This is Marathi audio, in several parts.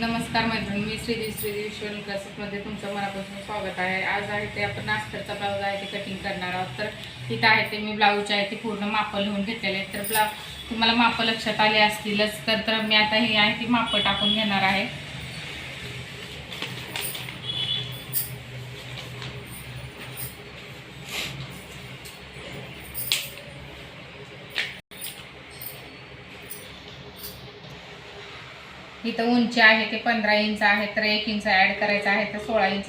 नमस्कार मैत्रिणी मी श्रीदेवी श्रीदेवी ईश्वर क्लासेसमध्ये तुमचं मनापासून स्वागत आहे. आज आहे ते आपण नास्तरचा ब्लाऊज आहे ते कटिंग करणार आहोत. तर इथं आहे ते मी ब्लाऊज आहे ते पूर्ण मापं लिहून घेतलेले आहेत. तर ब्ला तुम्हाला मापं लक्षात आले असतीलच तर तर मी आता हे आहे ती मापं टाकून घेणार आहे. इथं उंची आहे ते पंधरा इंच आहे तर एक इंच ॲड करायचं आहे तर सोळा इंच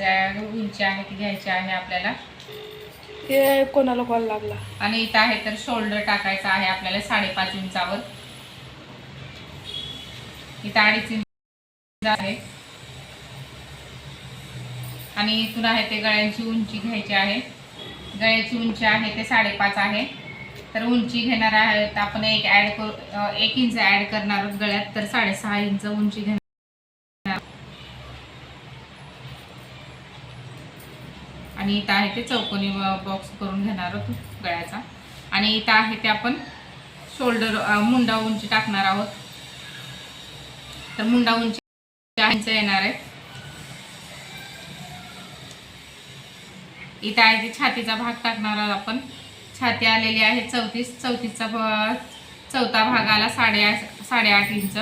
उंची आहे ती घ्यायची आहे आपल्याला. हे कोणाला कॉल लागला? आणि इथं आहे तर शोल्डर टाकायचा आहे आपल्याला साडेपाच इंचावर. इथं अडीच इंच आहे. आणि इथून आहे ते गळ्यांची उंची घ्यायची आहे. गळ्याची उंची आहे ते साडेपाच आहे. तर उंची घेणार आहोत. तर आपण एक ॲड करू एक इंच ॲड करणार आहोत गळ्यात. तर साडेसहा इंच उंची घेणार आणि इथं आहे ते चौकोनी बॉक्स करून घेणार आहोत गळ्याचा. आणि इथं आहे ते आपण शोल्डर मुंडा उंची टाकणार आहोत. तर मुंडा उंची इंच येणार आहे. इथं आहे ते छातीचा भाग टाकणार आहोत आपण. छाती आलेली आहे चौतीस चौतीसचा चौथा भाग आला साडेआठ साडेआठ इंच.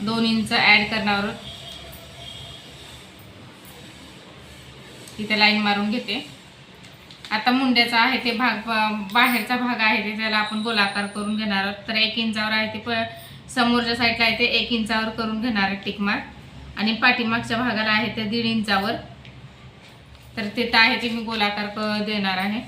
दोन इंच ॲड करणार आहोत. इथे लाईन मारून घेते. आता मुंड्याचा आहे ते भाग बाहेरचा भाग आहे ते त्याला आपण गोलाकार करून घेणार आहोत. तर एक इंचावर आहे ते प समोरच्या साईडला आहे ते एक इंचावर करून घेणार आहे टिकमार्क आणि पाठीमागच्या भागाला आहे ते दीड इंचावर. तर तिथं आहे ते मी गोलाकार देणार आहे.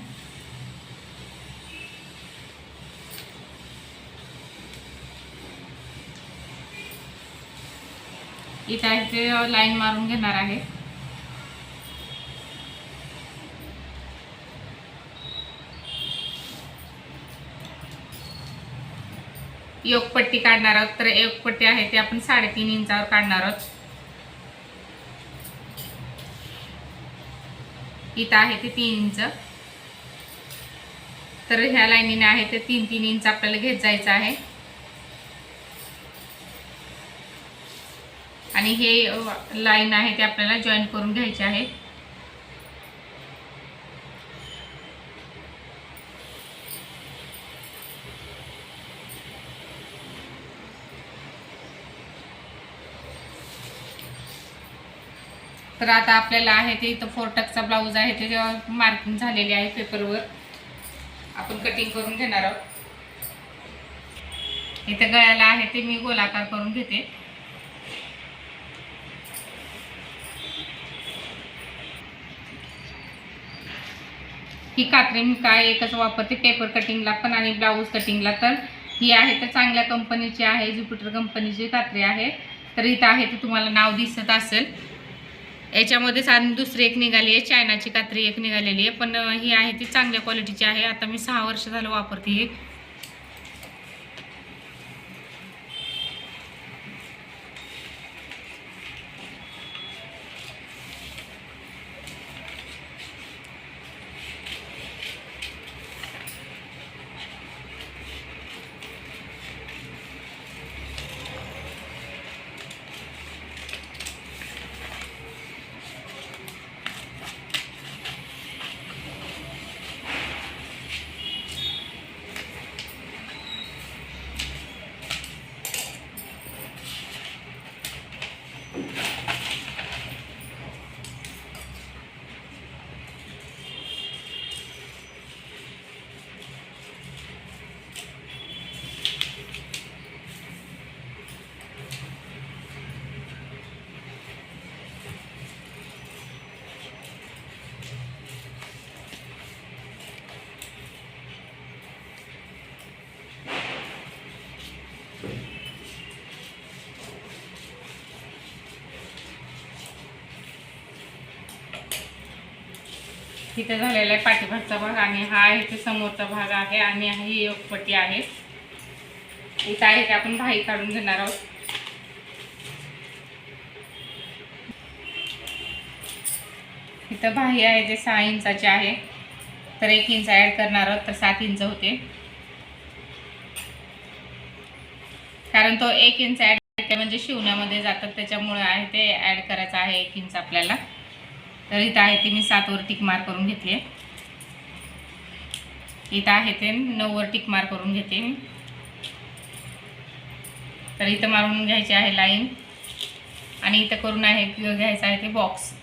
इथं आहे ते लाईन मारून घेणार आहे. योगपट्टी काढणार आहोत. तर योगपट्टी आहे ते आपण साडेतीन इंचावर काढणार आहोत. इथं आहे ते तीन इंच. तर ह्या लाईनीने आहे ते तीन तीन इंच आपल्याला घेत जायचं आहे. आणि हे लाईन आहे ते आपल्याला जॉईन करून घ्यायचे आहे. तर आता आपल्याला आहे ते इथं फोरटकचा ब्लाऊज आहे ते मार्किंग झालेली आहे पेपरवर आपण कटिंग करून घेणार आहोत. इथं गळ्याला आहे ते मी गोलाकार करून घेते. ही कात्री मी काय एकच वापरते पेपर कटिंगला पण आणि ब्लाऊज कटिंगला तर. ही आहे तर चांगल्या कंपनीची आहे ज्युपिटर कंपनीची कात्री आहे. तर इथं आहे ते तुम्हाला नाव दिसत असेल. याच्यामध्येच आणि दुसरी एक निघाली आहे चायनाची कात्री एक निघालेली आहे पण ही आहे ती चांगल्या क्वालिटीची आहे. आता मी सहा वर्ष झालं वापरते तिथं झालेला आहे पाठीभागचा भाग आणि हा आहे ते समोरचा भाग आहे आणि ही योगपट्टी आहे. इथं आहे ते आपण भाई काढून घेणार आहोत. इथं भाई आहे ते सहा इंचाचे आहे. तर एक इंच ॲड करणार आहोत तर सात इंच होते. कारण तो एक इंच ॲड म्हणजे शिवण्यामध्ये जातात त्याच्यामुळे आहे ते ॲड करायचं आहे एक इंच आपल्याला. तर इथं आहे ते मी सातवर टिक मार करून घेतली. आहे इथं आहे ते नऊवर टिक मार करून घेते मी. तर इथं मारून घ्यायची आहे लाईन आणि इथं करून आहे घ्यायचं आहे ते बॉक्स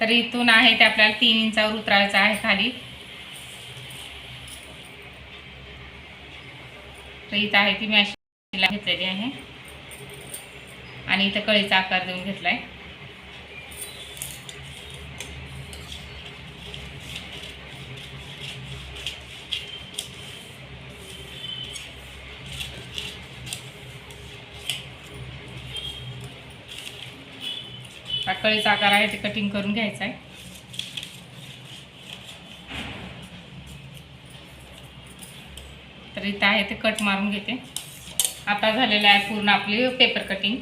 तर इथून आहे ते आपल्याला तीन इंचावर उतरायचं आहे खाली. तर इथं आहे ती मी अशी घेतलेली आहे. आणि इथं कळीचा आकार देऊन घेतलाय. हा कळीचा आकार आहे ते कटिंग करून घ्यायचा आहे. तर इथं आहे ते कट मारून घेते. आता झालेलं आहे पूर्ण आपली पेपर कटिंग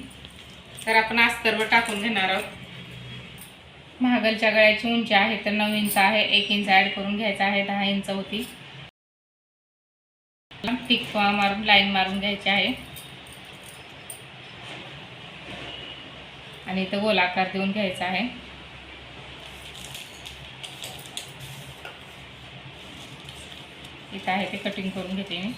तर आपण अस्तरवर टाकून घेणार आहोत. महागलच्या गळ्याची उंची आहे तर नऊ इंच आहे एक इंच ॲड करून घ्यायचं आहे दहा इंच होती. टिक मारून लाईन मारून घ्यायची आहे. आणि इथं गोलाकार देऊन घ्यायचा आहे. इथं आहे ते कटिंग करून घेते मी.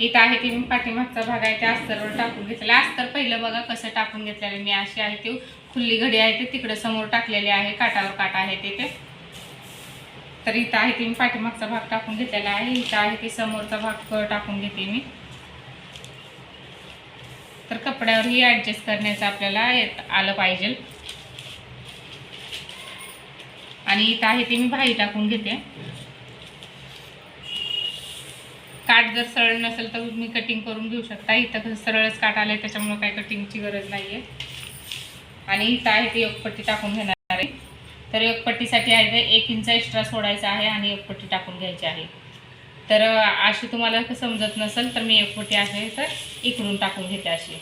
इथं आहे ते मी पाठीमागचा भाग आहे त्या अस्तरवर टाकून घेतलेला अस्तर पहिलं बघा कसं टाकून घेतलेलं मी अशी आहे ती खुल्ली घडी आहे ते तिकडं समोर टाकलेली आहे. काटावर काटा आहे ते ते. तर इथं आहे ते मी पाठीमागचा भाग टाकून घेतलेला आहे. इथं आहे ते समोरचा भाग टाकून घेते मी. तर कपड्यावरही ॲडजस्ट करण्याचं आपल्याला येत आलं पाहिजे. आणि इथं आहे ते मी भाई टाकून घेते. काठ जर सरळ नसेल तर मी कटिंग करून घेऊ शकता. इथं कसं सरळच काठ आलं आहे त्याच्यामुळं काही कटिंगची गरज नाही आहे आणि इथं आहे ते योगपट्टी टाकून घेणार. तर तर पट्टीसाठी आहे ते एक इंच एक्स्ट्रा सोडायचा आहे आणि योगपट्टी टाकून घ्यायची आहे. तर अशी तुम्हाला समजत नसेल तर मी योगपट्टी आहे तर इकडून टाकून घेते अशी.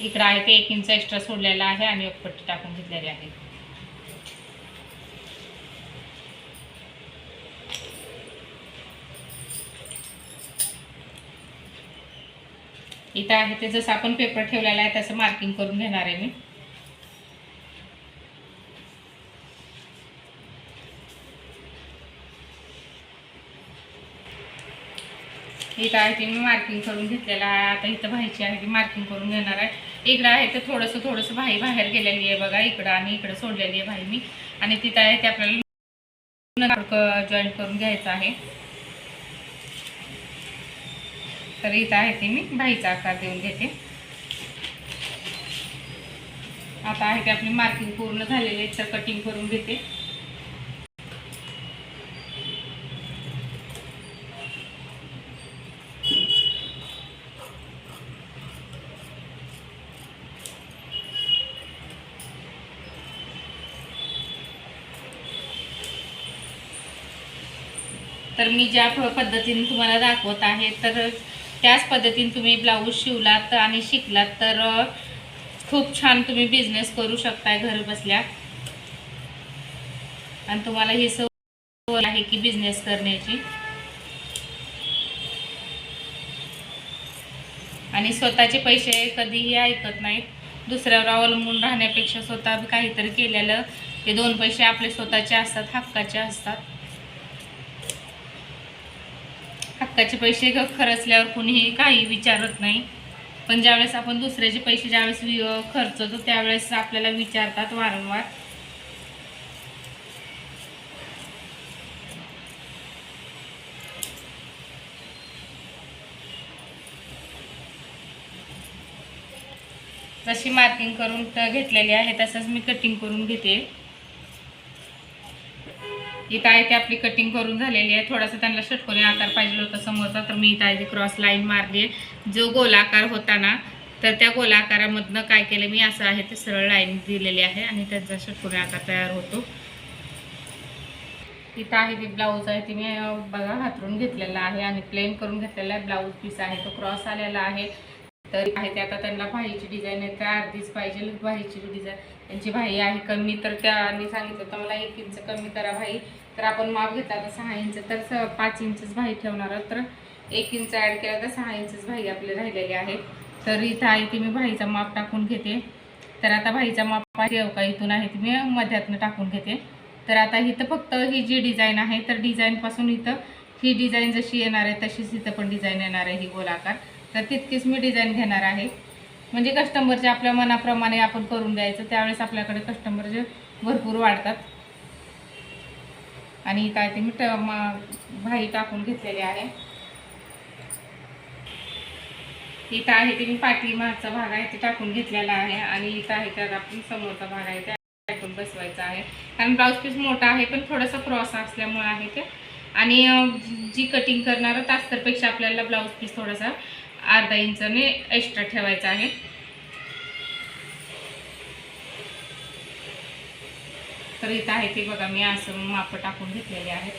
इकडं आहे ते एक इंच एक्स्ट्रा सोडलेला आहे आणि योगपट्टी टाकून घेतलेली आहे. इथं आहे ते जसं आपण पेपर ठेवलेला आहे तसं मार्किंग करून घेणार आहे मी. इथं आहे ती मी मार्किंग करून घेतलेलं आहे. आता इथं भाईची आहे ती मार्किंग करून घेणार आहे. इकडं आहे तर थोडंसं थोडंसं भाई बाहेर गेलेली आहे बघा. इकडं आणि इकडं सोडलेली आहे भाई मी. आणि तिथं आहे ते आपल्याला जॉईन करून घ्यायचं आहे. तर इथं आहे ते मी. भाईचा आकार देऊन घेते. आता आहे ते आपली मार्किंग पूर्ण झालेली आहे. तर कटिंग करून घेते. तर मी ज्या पद्धतीने तुम्हाला दाखवत आहे तर त्याच पद्धतीने तुम्ही ब्लाऊज शिवलात आणि शिकलात तर खूप छान तुम्ही बिझनेस करू शकताय घर बसल्या. आणि तुम्हाला ही सवय आहे की बिझनेस करण्याची. आणि स्वतःचे पैसे कधीही ऐकत नाहीत. दुसऱ्यावर अवलंबून राहण्यापेक्षा स्वतः काहीतरी केलेलं ते दोन पैसे आपले स्वतःचे असतात हक्काचे असतात. हक्काचे पैसे खर असल्यावर कुणीही काही विचारत नाही. पण ज्यावेळेस आपण दुसऱ्याचे पैसे ज्यावेळेस खर्चतो त्यावेळेस आपल्याला विचारतात वारंवार. जशी मार्किंग करून घेतलेली आहे तसंच मी कटिंग करून घेते. इथं आहे ते आपली कटिंग करून झालेली आहे. थोडासा त्यांना षटकोनी आकार पाहिजे होता समोरचा तर मी इथं आहे ती क्रॉस लाईन मारली आहे. जो गोलाकार होता ना तर त्या गोलाकारामधनं काय केलं मी असं आहे ते सरळ लाईन दिलेली आहे आणि त्याचा षटकोनी आकार तयार होतो. इथं आहे ती ब्लाऊज आहे ती मी बघा हातरून घेतलेला आहे आणि प्लेन करून घेतलेला आहे. ब्लाऊज पीस आहे तो क्रॉस आलेला आहे. तर आहे ते आता त्यांना भाईची डिझाईन आहे त्या अर्धीच पाहिजे भाईची डिझाईन त्यांची भाई आहे कमी तर त्याने सांगितलं तर मला एक इंच कमी करा भाई तर आपण माप घेतला तर सहा इंच तर स- पाच इंचच भाई ठेवणार आहोत तर एक इंच ॲड केला तर सहा इंचच भाई आपले राहिलेले आहे तर इथं आहे ते मी भाईचा माप टाकून घेते. तर आता भाईचा माप ठेव का इथून आहे ते मी मध्यातनं टाकून घेते. तर आता इथं फक्त ही जी डिझाईन आहे तर डिझाईनपासून इथं ही डिझाईन जशी येणार आहे तशीच इथं पण डिझाईन येणार आहे ही गोलाकार. तर तितकीच मी डिझाईन घेणार आहे. म्हणजे कस्टमरच्या आपल्या मनाप्रमाणे आपण करून द्यायचं त्यावेळेस आपल्याकडे कस्टमर जे भरपूर वाढतात. आणि इथं आहे ते मी ट- भाई टाकून घेतलेली आहे. इथं आहे ते मी पाठी मागचा भाग आहे ते टाकून घेतलेला आहे. आणि इथं आहे त्यात आपण समोरचा भाग आहे त्यातून टाकून बसवायचा आहे. कारण ब्लाऊज पीस मोठा आहे पण थोडासा क्रॉस असल्यामुळे आहे ते. आणि जी कटिंग करणार तास्तरपेक्षा आपल्याला ब्लाऊज पीस थोडासा अर्धा इंचने एक्स्ट्रा ठेवायचा आहे. तर इथं आहे ते बघा मी असं माप टाकून घेतलेले आहेत.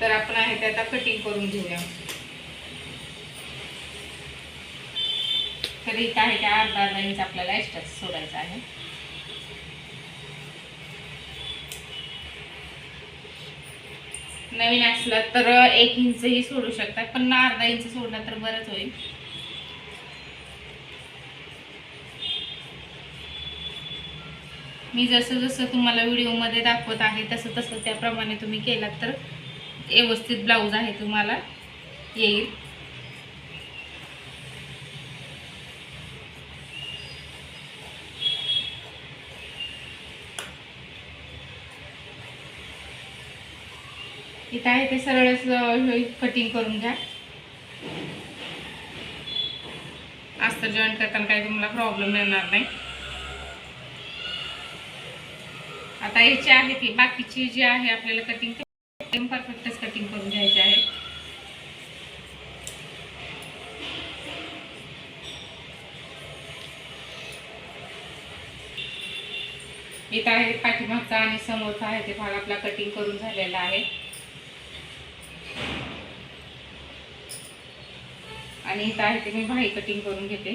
तर आपण आहे ते आता कटिंग करून घेऊया. तर इथं आहे ते अर्धा अर्धा इंच आपल्याला एक्स्ट्रा सोडायचा आहे. नवीन असलं तर एक इंचही सोडू शकतात पण अर्धा इंच सोडला तर बरंच होईल. मी जसं जसं तुम्हाला व्हिडिओमध्ये दाखवत आहे तसं तसं त्याप्रमाणे तुम्ही केलात तर व्यवस्थित ब्लाऊज आहे तुम्हाला येईल. इथं आहे ते सरळच कटिंग करून घ्या. असतं जॉईन करताना काही तुम्हाला प्रॉब्लेम येणार नाही. आता याची आहे ती बाकीची जी आहे आपल्याला कटिंग ते परफेक्टच कटिंग करून घ्यायची आहे. इथं आहे पाठीमागचा आणि समोरचा आहे ते भाग आपला कटिंग करून झालेला आहे. आणि इथं आहे ते मी भाई कटिंग करून घेते.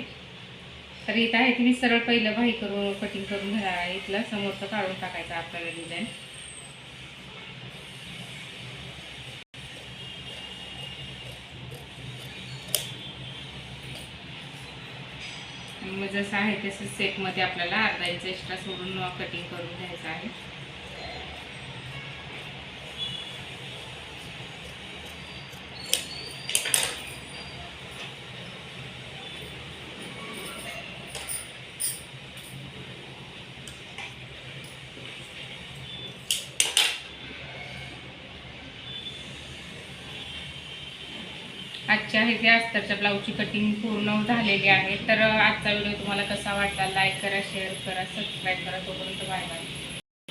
तर इथं आहे ते मी सरळ पहिलं भाई करून कटिंग करून घेणार आहे इथलं समोरचं काढून टाकायचं आपल्याला डिझाईन मग जसं आहे तसं सेटमध्ये आपल्याला अर्धा इंच एक्स्ट्रा सोडून कटिंग करून घ्यायचं आहे. आजच्या आहे ते अस्तरच्या ब्लाऊजची कटिंग पूर्ण झालेली आहे. तर आजचा व्हिडिओ तुम्हाला कसा वाटला? लाईक करा शेअर करा सबस्क्राईब करा. तोपर्यंत बाय बाय